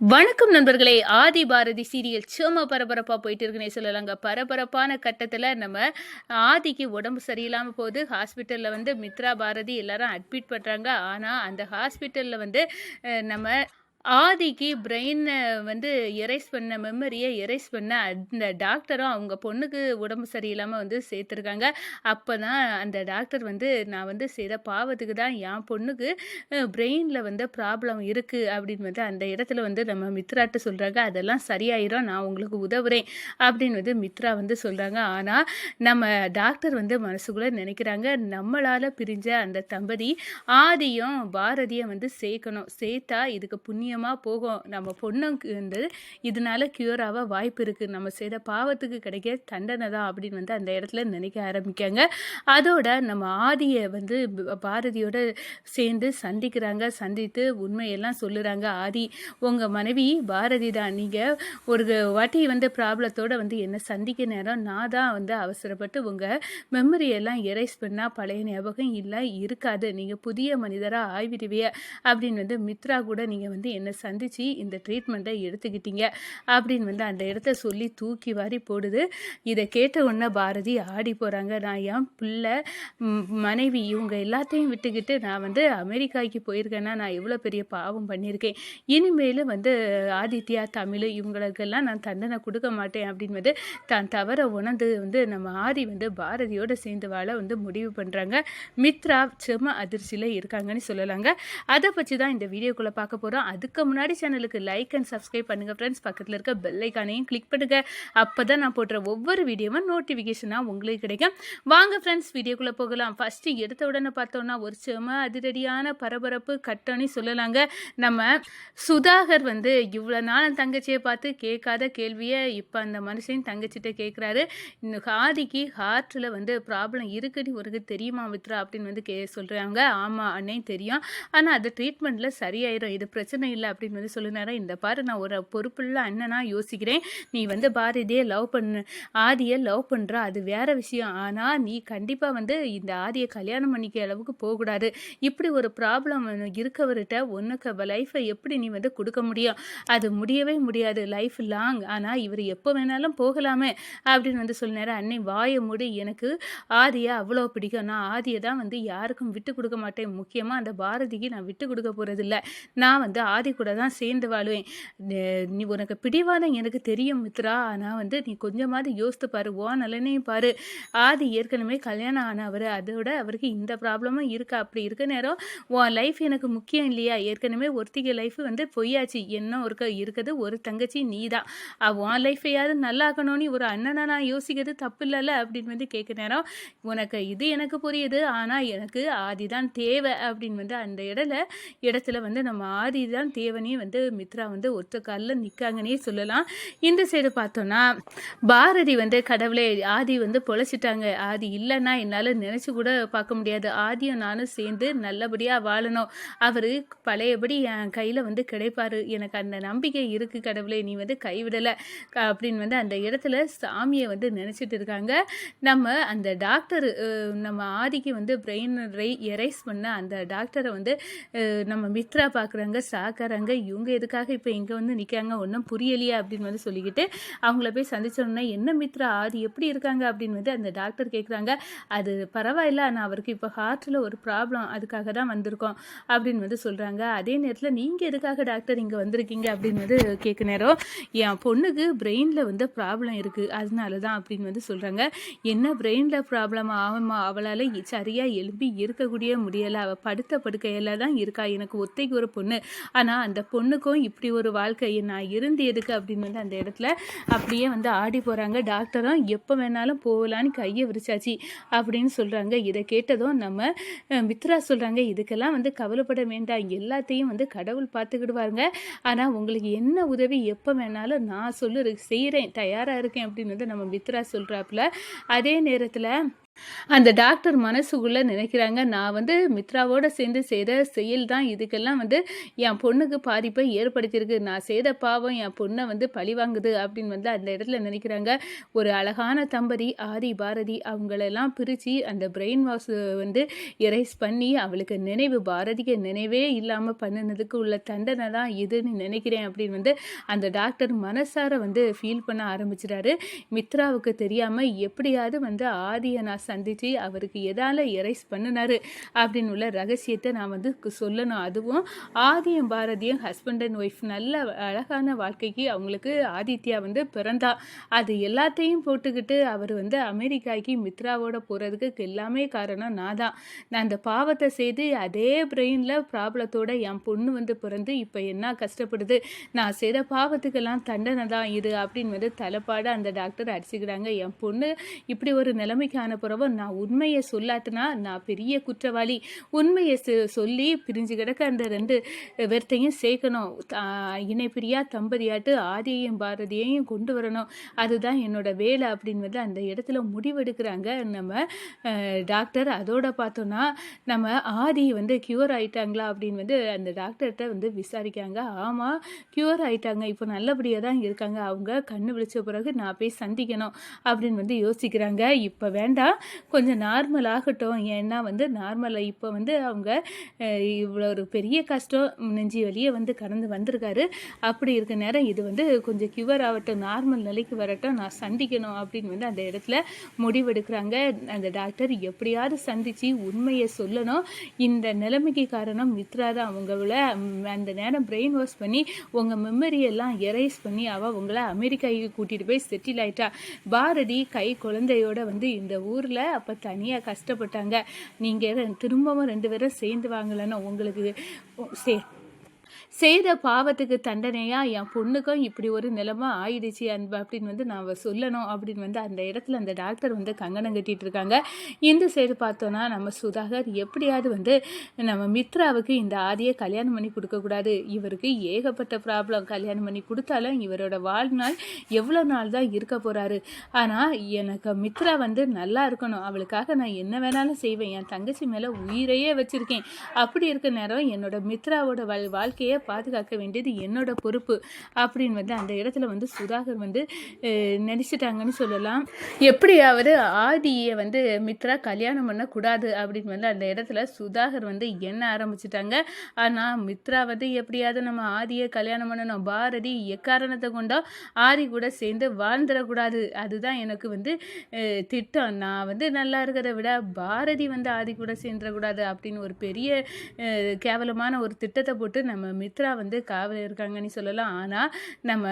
வணக்கம் நண்பர்களே. ஆதி பாரதி சீரியல் சும்மா பரபரப்பாக போயிட்டு இருக்குன்னே சொல்லலாங்க. பரபரப்பான கட்டத்தில் நம்ம ஆதிக்கு உடம்பு சரியில்லாமல் போகுது. ஹாஸ்பிட்டலில் வந்து மித்ரா பாரதி எல்லாரும் அட்மிட் பண்ணுறாங்க ஆனால் அந்த ஹாஸ்பிட்டலில் வந்து நம்ம ஆதிக்கு பிரெயினை வந்து எரேஸ் பண்ண மெமரியை எரேஸ் பண்ண அந்த டாக்டரும் அவங்க பொண்ணுக்கு உடம்பு சரியில்லாமல் வந்து சேர்த்துருக்காங்க. அப்போ தான் அந்த டாக்டர் வந்து நான் வந்து செய்த பாவத்துக்கு தான் என் பொண்ணுக்கு பிரெயினில் வந்து ப்ராப்ளம் இருக்குது அப்படின்னு வந்து அந்த இடத்துல வந்து நம்ம மித்ராட்ட சொல்கிறாங்க அதெல்லாம் சரியாயிரும் நான் உங்களுக்கு உதவுறேன். அப்படின்னு வந்து மித்ரா வந்து சொல்கிறாங்க ஆனால் நம்ம டாக்டர் வந்து மனசுக்குள்ளே நினைக்கிறாங்க நம்மளால் பிரிஞ்ச அந்த தம்பதி ஆதியும் பாரதியும் வந்து சேர்க்கணும். சேர்த்தா இதுக்கு புண்ணியம் புண்ணியமாக போகும். நம்ம பொண்ணுக்கு வந்து இதனால க்யூர் ஆக வாய்ப்பு இருக்குது நம்ம செய்த பாவத்துக்கு கிடைக்க தண்டனை தான் அப்படின்னு வந்து அந்த இடத்துல நினைக்க ஆரம்பிக்காங்க. அதோட நம்ம ஆதியை வந்து பாரதியோட சேர்ந்து சந்திக்கிறாங்க. சந்தித்து உண்மையெல்லாம் சொல்லுறாங்க. ஆதி உங்கள் மனைவி பாரதி தான். நீங்கள் ஒரு வாட்டி வந்து ப்ராப்ளத்தோடு வந்து என்னை சந்திக்க நேரம் நான் தான் வந்து அவசரப்பட்டு உங்கள் மெமரியெல்லாம் எரேஸ் பண்ணால் பழைய ஞாபகம் இல்லை இருக்காது. நீங்கள் புதிய மனிதராக ஆய்விடுவிய அப்படின்னு வந்து மித்ரா கூட நீங்கள் வந்து என்னை சந்தித்து இந்த ட்ரீட்மெண்ட்டை எடுத்துக்கிட்டீங்க அப்படின்னு வந்து அந்த இடத்த சொல்லி தூக்கி வாரி போடுது. இதை கேட்ட உடனே பாரதி ஆடி போகிறாங்க நான் என் பிள்ளை மனைவி இவங்க எல்லாத்தையும் விட்டுக்கிட்டு நான் வந்து அமெரிக்காவுக்கு போயிருக்கேன்னா நான் எவ்வளோ பெரிய பாவம் பண்ணியிருக்கேன். இனிமேல் வந்து ஆதித்யா தமிழ் இவங்களுக்கெல்லாம் நான் தண்டனை கொடுக்க மாட்டேன் அப்படின்னு வந்து தான் தவற உணர்ந்து வந்து நம்ம ஆதி வந்து பாரதியோடு சேர்ந்து வாழ வந்து முடிவு பண்ணுறாங்க மித்ரா செம அதிர்ச்சியில் இருக்காங்கன்னு சொல்லலாங்க. அதை பற்றி தான் இந்த வீடியோக்குள்ளே பார்க்க போகிறோம் அதுக்கு அதுக்கு முன்னாடி சேனலுக்கு லைக் அண்ட் சப்ஸ்கிரைப் பண்ணுங்கள் ஃப்ரெண்ட்ஸ் பக்கத்தில் இருக்க பெல்லைக்கானையும் கிளிக் பண்ணுங்கள் அப்போ தான் நான் போடுற ஒவ்வொரு வீடியோவும் நோட்டிஃபிகேஷனாக உங்களுக்கு கிடைக்கும். வாங்க ஃப்ரெண்ட்ஸ் வீடியோக்குள்ளே போகலாம். ஃபஸ்ட்டு எடுத்த உடனே பார்த்தோன்னா ஒரு செம அதிரடியான பரபரப்பு கட்டணி சொல்லலாங்க. நம்ம சுதாகர் வந்து இவ்வளோ நாள் தங்கச்சியை பார்த்து கேட்காத கேள்வியை இப்போ அந்த மனுஷன் தங்கச்சிட்ட கேட்குறாரு. இந்த ஹாதிக்கு ஹார்ட்டில் வந்து ப்ராப்ளம் இருக்குன்னு உனக்கு தெரியுமா மித்ரா அப்படின்னு வந்து கே சொல்கிறாங்க ஆமாம் அண்ணே தெரியும். ஆனால் அது ட்ரீட்மெண்ட்டில் சரியாயிரும். இது பிரச்சனை இல்லை அப்படின்னு வந்து சொல்லினாரா இந்த பாரு நான் ஒரு பொறுப்புள்ள அண்ணனாக யோசிக்கிறேன். நீ வந்து பாரதியை லவ் பண்ணு ஆதியை லவ் பண்ணுற அது வேற விஷயம். ஆனால் நீ கண்டிப்பாக வந்து இந்த ஆதியை கல்யாணம் பண்ணிக்க அளவுக்கு போகக்கூடாது. இப்படி ஒரு ப்ராப்ளம் இருக்கவர்கிட்ட ஒன்றுக்கு லைஃப்பை எப்படி நீ வந்து கொடுக்க முடியும்? அது முடியவே முடியாது லைஃப் லாங் ஆனால் இவர் எப்போ வேணாலும் போகலாமே அப்படின்னு வந்து சொல்லினார். அன்னை வாயை மூடி எனக்கு ஆதியை அவ்வளோ பிடிக்கும். நான் ஆதியை தான் வந்து யாருக்கும் விட்டு கொடுக்க மாட்டேன். முக்கியமாக அந்த பாரதிக்கு நான் விட்டு கொடுக்க போகிறதில்ல நான் வந்து ஆதி கூட தான் சேர்ந்து வாழுவேன். நீ உனக்கு பிடிவாதம் எனக்கு தெரியும் மித்ரா. ஆனால் வந்து நீ கொஞ்சமாவது யோசித்து பாரு ஓ நலனையும் பாரு. ஆதி ஏற்கனவே கல்யாணம் ஆனவர். அதோட அவருக்கு இந்த ப்ராப்ளமும் இருக்கா. அப்படி இருக்க நேரம் உன் லைஃப் எனக்கு முக்கியம் இல்லையா? ஏற்கனவே ஒருத்திக லைஃப் வந்து பொய்யாச்சு. என்ன ஒரு இருக்கிறது ஒரு தங்கச்சி நீ தான் உன் லைஃப்பையாவது நல்லாக்கணும்னு ஒரு அண்ணனை நான் யோசிக்கிறது தப்பு இல்லைல்ல அப்படின்னு வந்து கேட்க நேரம் உனக்கு இது எனக்கு புரியுது. ஆனால் எனக்கு ஆதி தான் தேவை அப்படின்னு வந்து அந்த இடத்துல இடத்துல வந்து நம்ம ஆதி தான் தேவனே வந்து மித்ரா வந்து ஒத்த காலில் நிற்காங்கன்னே சொல்லலாம். இந்த சைடு பார்த்தோன்னா பாரதி வந்து கடவுளே ஆதி வந்து பொழைச்சிட்டாங்க. ஆதி இல்லைன்னா என்னால் நினச்சி கூட பார்க்க முடியாது. ஆதியும் நானும் சேர்ந்து நல்லபடியாக வாழணும். அவர் பழையபடி என் கையில் வந்து கிடைப்பார். எனக்கு அந்த நம்பிக்கை இருக்குது கடவுளே நீ வந்து கைவிடலை. அப்படின்னு வந்து அந்த இடத்துல சாமியை வந்து நினச்சிட்டு இருக்காங்க. நம்ம அந்த டாக்டர் நம்ம ஆதிக்கு வந்து பிரெயின் எரைஸ் பண்ண அந்த டாக்டரை வந்து நம்ம மித்ரா பார்க்குறாங்க சாக்குறாங்க இவங்க எதுக்காக இப்போ இங்கே வந்து நிற்காங்க ஒன்றும் புரியலையா அப்படின்னு வந்து சொல்லிக்கிட்டு அவங்கள போய் சந்திச்சோன்னா என்ன மித்ரா? ஆதி எப்படி இருக்காங்க? அப்படின்னு வந்து அந்த டாக்டர் கேட்குறாங்க அது பரவாயில்ல. ஆனால் அவருக்கு இப்போ ஹார்ட்டில் ஒரு ப்ராப்ளம் அதுக்காக தான் வந்திருக்கோம். அப்படின்னு வந்து சொல்கிறாங்க அதே நேரத்தில் நீங்கள் எதுக்காக டாக்டர் இங்கே வந்திருக்கீங்க? அப்படின்னு வந்து கேட்க நேரம் என் பொண்ணுக்கு பிரெயினில் வந்து ப்ராப்ளம் இருக்குது அதனால தான் அப்படின்னு வந்து சொல்கிறாங்க என்ன பிரெயினில் ப்ராப்ளம் ஆகுமா அவளால் சரியாக எழுப்பி இருக்கக்கூடிய முடியலை. அவள் படுத்த படுக்கையில் தான் இருக்கா. எனக்கு ஒத்தைக்கு ஒரு பொண்ணு. ஆனால் அந்த பொண்ணுக்கும் இப்படி ஒரு வாழ்க்கை நான் இருந்து எதுக்கு அப்படின்னு வந்து அந்த இடத்துல அப்படியே வந்து ஆடி போகிறாங்க டாக்டரும் எப்போ வேணாலும் போகலான்னு கையை விரிச்சாச்சு அப்படின்னு சொல்கிறாங்க இதை கேட்டதும் நம்ம மித்ரா சொல்கிறாங்க இதுக்கெல்லாம் வந்து கவலைப்பட வேண்டாம். எல்லாத்தையும் வந்து கடவுள் பார்த்துக்கிடுவாருங்க. ஆனால் உங்களுக்கு என்ன உதவி எப்போ வேணாலும் நான் சொல்லு செய்கிறேன் தயாராக இருக்கேன் அப்படின்னு வந்து நம்ம மித்ரா சொல்கிறாப்புல அதே நேரத்தில் அந்த டாக்டர் மனசுக்குள்ள நினைக்கிறாங்க நான் வந்து மித்ராவோட சேர்ந்து செய்த செயல் தான் இதுக்கெல்லாம் வந்து என் பொண்ணுக்கு பாதிப்பை ஏற்படுத்தியிருக்கு. நான் செய்த பாவம் என் பொண்ணை வந்து பழிவாங்குது அப்படின்னு வந்து அந்த இடத்துல நினைக்கிறாங்க. ஒரு அழகான தம்பதி ஆதி பாரதி அவங்களெல்லாம் பிரித்து அந்த பிரெயின் வாஷ் வந்து எரேஸ் பண்ணி அவளுக்கு நினைவு பாரதிக்கு நினைவே இல்லாமல் பண்ணினதுக்கு உள்ள தண்டனை தான் இதுன்னு நினைக்கிறேன் அப்படின்னு வந்து அந்த டாக்டர் மனசார வந்து ஃபீல் பண்ண ஆரம்பிச்சிட்டாரு. மித்ராவுக்கு தெரியாமல் எப்படியாவது வந்து ஆதியை நான் சந்தித்து அவருக்கு எதால் எரைஸ் பண்ணினாரு அப்படின்னு உள்ள ரகசியத்தை நான் வந்து சொல்லணும். அதுவும் ஆதியம் பாரதியும் ஹஸ்பண்ட் அண்ட் ஒய்ஃப் நல்ல அழகான வாழ்க்கைக்கு அவங்களுக்கு ஆதித்யா வந்து பிறந்தா. அது எல்லாத்தையும் போட்டுக்கிட்டு அவர் வந்து அமெரிக்காக்கு மித்ராவோட போகிறதுக்கு எல்லாமே காரணம் நான் தான் நான் அந்த பாவத்தை செய்து அதே பிரெயினில் ப்ராப்ளத்தோட என் பொண்ணு வந்து பிறந்து இப்போ என்ன கஷ்டப்படுது? நான் செய்த பாவத்துக்கெல்லாம் தண்டனை தான் இது அப்படின்னு வந்து தலைப்பாடு அந்த டாக்டர் அடிச்சுக்கிறாங்க. என் பொண்ணு இப்படி ஒரு நிலைமைக்கு அனுப்புகிறவ நான் உண்மையை சொல்லாட்டினா நான் பெரிய குற்றவாளி. உண்மையை சொல்லி பிரிஞ்சு கிடக்க அந்த ரெண்டு பேர்த்தையும் சேர்க்கணும். இணைப்பிரியா தம்பதியாட்டு ஆதியையும் பாரதியையும் கொண்டு வரணும். அதுதான் என்னோட வேலை அப்படின்னு வந்து அந்த இடத்துல முடிவெடுக்கிறாங்க. நம்ம டாக்டர் அதோட பார்த்தோன்னா நம்ம ஆதி வந்து க்யூர் ஆயிட்டாங்களா அப்படின்னு வந்து அந்த டாக்டர்கிட்ட வந்து விசாரிக்காங்க ஆமாம் க்யூர் ஆயிட்டாங்க. இப்போ நல்லபடியாக தான் இருக்காங்க. அவங்க கண்ணு விழிச்ச பிறகு நான் போய் சந்திக்கணும் அப்படின்னு வந்து யோசிக்கிறாங்க. இப்போ வேண்டாம். கொஞ்சம் நார்மல் ஆகட்டும். ஏன்னா வந்து நார்மலாக இப்போ வந்து அவங்க இவ்வளோ ஒரு பெரிய கஷ்டம் நெஞ்சு வழியே வந்து கடந்து வந்திருக்காரு. அப்படி இருக்க நேரம் இது வந்து கொஞ்சம் கியூர் ஆகட்டும் நார்மல் நிலைக்கு வரட்டும். நான் சந்திக்கணும் அப்படின்னு வந்து அந்த இடத்துல முடிவெடுக்கிறாங்க. அந்த டாக்டர் எப்படியாவது சந்தித்து உண்மையை சொல்லணும். இந்த நிலைமைக்கு காரணம் மித்ரா தான். அவங்கள அந்த நேரம் பிரெயின் வாஷ் பண்ணி உங்கள் மெமரியெல்லாம் எரைஸ் பண்ணி அவள் உங்களை அமெரிக்காவுக்கு கூட்டிகிட்டு போய் செட்டில் ஆயிட்டா. பாரதி கை குழந்தையோட வந்து இந்த ஊரில் அப்போ தனியாக கஷ்டப்பட்டாங்க. நீங்கள் திரும்பவும் ரெண்டு பேரும் சேர்ந்து வாங்கலைன்னா உங்களுக்கு சே செய்த பாவத்துக்கு தண்டனையாக என் பொண்ணுக்கும் இப்படி ஒரு நிலைமை ஆயிடுச்சு அன்பு அப்படின்னு வந்து நான் சொல்லணும் அப்படின்னு வந்து அந்த இடத்துல அந்த டாக்டர் வந்து கங்கணம் கட்டிகிட்டு இருக்காங்க. இந்த சைடு பார்த்தோன்னா நம்ம சுதாகர் எப்படியாவது வந்து நம்ம மித்ராவுக்கு இந்த ஆதியை கல்யாணம் பண்ணி கொடுக்கக்கூடாது இவருக்கு ஏகப்பட்ட ப்ராப்ளம் கல்யாணம் பண்ணி கொடுத்தாலும் இவரோட வாழ்நாள் எவ்வளோ நாள் தான் இருக்க போகிறாரு ஆனால் எனக்கு மித்ரா வந்து நல்லா இருக்கணும். அவளுக்காக நான் என்ன வேணாலும் செய்வேன். என் தங்கச்சி மேலே உயிரையே வச்சுருக்கேன். அப்படி இருக்க நேரம் என்னோட மித்ராவோட வாழ் வாழ்க்கையை பாதுகாக்க வேண்டியது என்னோட பொறுப்பு அப்படின்னு வந்து அந்த இடத்துல வந்து சுதாகர் வந்து நினச்சிட்டாங்கன்னு சொல்லலாம். எப்படியாவது ஆதியை வந்து மித்ரா கல்யாணம் பண்ணக்கூடாது அப்படின்னு வந்து அந்த இடத்துல சுதாகர் வந்து எண்ண ஆரம்பிச்சிட்டாங்க. ஆனால் மித்ரா வந்து எப்படியாவது நம்ம ஆதியை கல்யாணம் பண்ணணும். பாரதி எக்காரணத்தை கொண்டோ ஆதி கூட சேர்ந்து வாழ்ந்துடக்கூடாது. அதுதான் எனக்கு வந்து திட்டம். நான் வந்து நல்லா இருக்கிறத விட பாரதி வந்து ஆதி கூட சேர்ந்துடக்கூடாது அப்படின்னு ஒரு பெரிய கேவலமான ஒரு திட்டத்தை போட்டு நம்ம மித்ரா வந்து காவலில் இருக்காங்கன்னு சொல்லலாம். ஆனால் நம்ம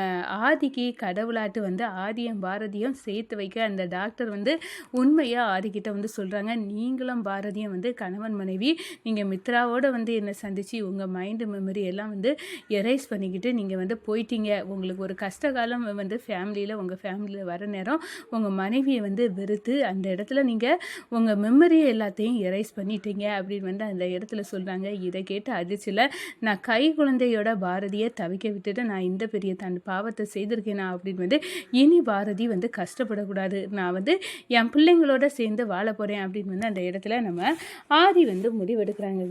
ஆதிக்கு கடவுளாட்டு வந்து ஆதியும் பாரதியும் சேர்த்து வைக்க அந்த டாக்டர் வந்து உண்மையாக ஆதிக்கிட்ட வந்து சொல்கிறாங்க நீங்களும் பாரதியும் வந்து கணவன் மனைவி நீங்கள் மித்ராவோட வந்து என்னை சந்தித்து உங்கள் மைண்டு மெமரி எல்லாம் வந்து எரேஸ் பண்ணிக்கிட்டு நீங்கள் வந்து போயிட்டீங்க. உங்களுக்கு ஒரு கஷ்ட காலம் வந்து ஃபேமிலியில் உங்கள் ஃபேமிலியில் வர நேரம் உங்கள் மனைவியை வந்து வெறுத்து அந்த இடத்துல நீங்கள் உங்கள் மெமரியை எல்லாத்தையும் எரேஸ் பண்ணிட்டீங்க அப்படின்னு வந்து அந்த இடத்துல சொல்கிறாங்க இதை கேட்டு அதிர்ச்சியில் நான் கை குழந்தையோட பாரதியை தவிக்க விட்டுட்டு நான் இந்த பெரிய தன் பாவத்தை செய்திருக்கேனா அப்படின்னு வந்து இனி பாரதி வந்து கஷ்டப்படக்கூடாது. நான் வந்து என் பிள்ளைங்களோட சேர்ந்து வாழ போகிறேன் அப்படின்னு வந்து அந்த இடத்துல நம்ம ஆதி வந்து முடிவெடுக்கிறாங்க